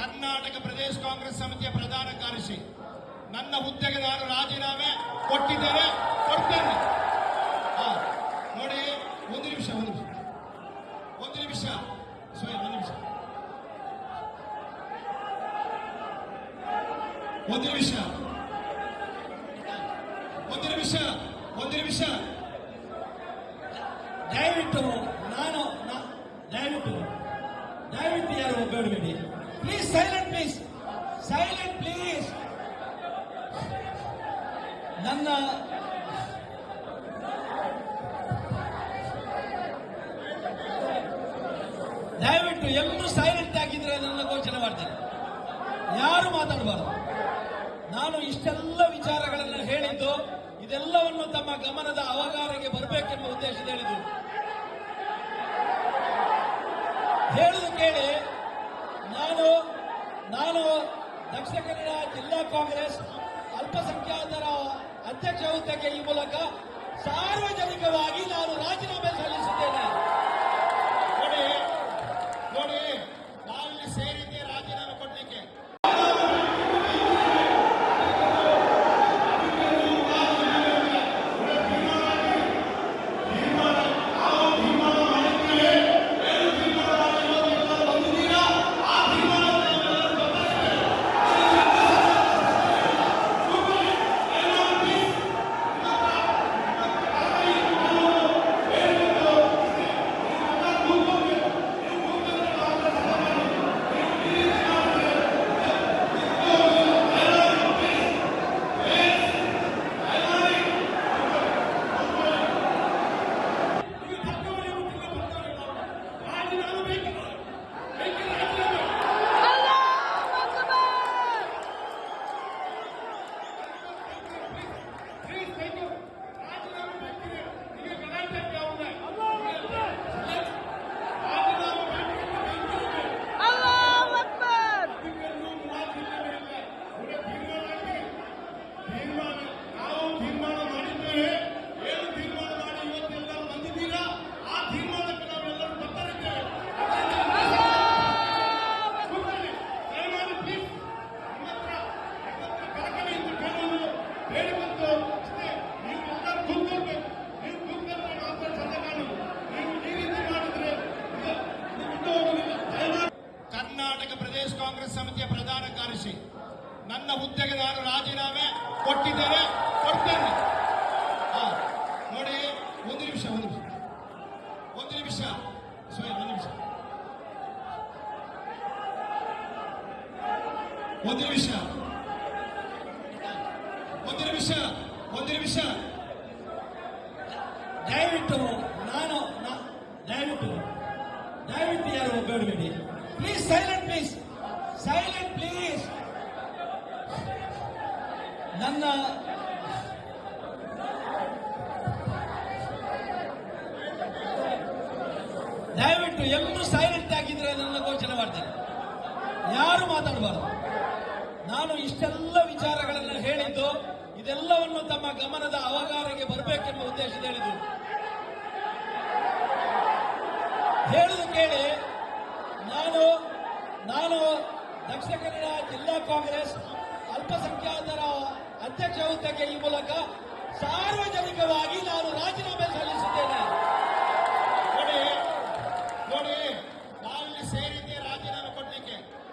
ಕರ್ನಾಟಕ ಪ್ರದೇಶ ಕಾಂಗ್ರೆಸ್ ಸಮಿತಿಯ ಪ್ರಧಾನ ಕಾರ್ಯದರ್ಶಿ. ನನ್ನ ಹುದ್ದೆಗೆ ನಾನು ರಾಜೀನಾಮೆ ಕೊಟ್ಟಿದ್ದೇನೆ, ಕೊಡ್ತೇನೆ. ನೋಡಿ, ಒಂದು ನಿಮಿಷ ಒಂದು ನಿಮಿಷ. ಒಂದು ನಿಮಿಷ. ಸ್ವಯಂ ಒಂದು ನಿಮಿಷ. ಒಂದು ನಿಮಿಷ. ಒಂದು ನಿಮಿಷ ಒಂದು ನಿಮಿಷ. ದಯವಿಟ್ಟು ನಾನು ದಯವಿಟ್ಟು ದಯವಿಟ್ಟು ಯಾರು ಬೇಡಬೇಡಿ please silent please silent please ನನ್ನ ದಯವಿಟ್ಟು ಎಲ್ಲರೂ ಸೈಲೆಂಟ್ ಆಗಿದ್ರೆ ನನ್ನ ಘೋಷಣೆ ಮಾಡ್ತೇನೆ. ಯಾರು ಮಾತಾಡಬಾರ್ದು. ನಾನು ಇಷ್ಟೆಲ್ಲ ವಿಚಾರಗಳನ್ನು ಹೇಳಿದ್ದು, ಇದೆಲ್ಲವನ್ನು ತಮ್ಮ ಗಮನದ ಅವಗಾರಕ್ಕೆ ಬರಬೇಕೆಂಬ ಉದ್ದೇಶದ ಹೇಳಿದ್ದು ಹೇಳುದು ಕೇಳಿ ನಾನು ನಾನು ದಕ್ಷಿಣ ಕನ್ನಡ ಜಿಲ್ಲಾ ಕಾಂಗ್ರೆಸ್ ಅಲ್ಪಸಂಖ್ಯಾತರ ಅಧ್ಯಕ್ಷ ಹುದ್ದೆಗೆ ಈ ಮೂಲಕ ಸಾರ್ವಜನಿಕವಾಗಿ ಸಮಿತಿಯ ಪ್ರಧಾನ ಕಾರ್ಯದರ್ಶಿ, ನನ್ನ ಹುದ್ದೆಗೆ ನಾನು ರಾಜೀನಾಮೆ ಕೊಟ್ಟಿದ್ದೇನೆ, ಕೊಡ್ತೇನೆ. ನೋಡಿ, ಒಂದು ನಿಮಿಷ ಒಂದು ನಿಮಿಷ. ಒಂದು ನಿಮಿಷ. ಸ್ವಯಂ ಒಂದು ನಿಮಿಷ. ಒಂದು ನಿಮಿಷ. ಒಂದು ನಿಮಿಷ ಒಂದು ನಿಮಿಷ. ದಯವಿಟ್ಟು ನಾನು ದಯವಿಟ್ಟು ದಯವಿಟ್ಟು ಯಾರು ಒಬ್ಬ please silent please silent please ನನ್ನ ದಯವಿಟ್ಟು ಎಲ್ಲರೂ ಸೈಲೆಂಟ್ ಆಗಿದ್ರೆ ನನ್ನ ಘೋಷಣೆ ಮಾಡ್ತೇನೆ. ಯಾರು ಮಾತಾಡಬಾರದು. ನಾನು ಇಷ್ಟೆಲ್ಲ ವಿಚಾರಗಳನ್ನು ಹೇಳಿದ್ದು, ಇದೆಲ್ಲವನ್ನು ತಮ್ಮ ಗಮನದ ಅವಗಾರಕ್ಕೆ ಬರಬೇಕೆಂಬ ಉದ್ದೇಶದ ಹೇಳಿದ್ರು ಹೇಳುದು ಕೇಳಿ, ನಾನು ನಾನು ದಕ್ಷಿಣ ಕನ್ನಡ ಜಿಲ್ಲಾ ಕಾಂಗ್ರೆಸ್ ಅಲ್ಪಸಂಖ್ಯಾತರ ಅಧ್ಯಕ್ಷ ಹುದ್ದೆಗೆ ಈ ಮೂಲಕ ಸಾರ್ವಜನಿಕವಾಗಿ ನಾನು ರಾಜೀನಾಮೆ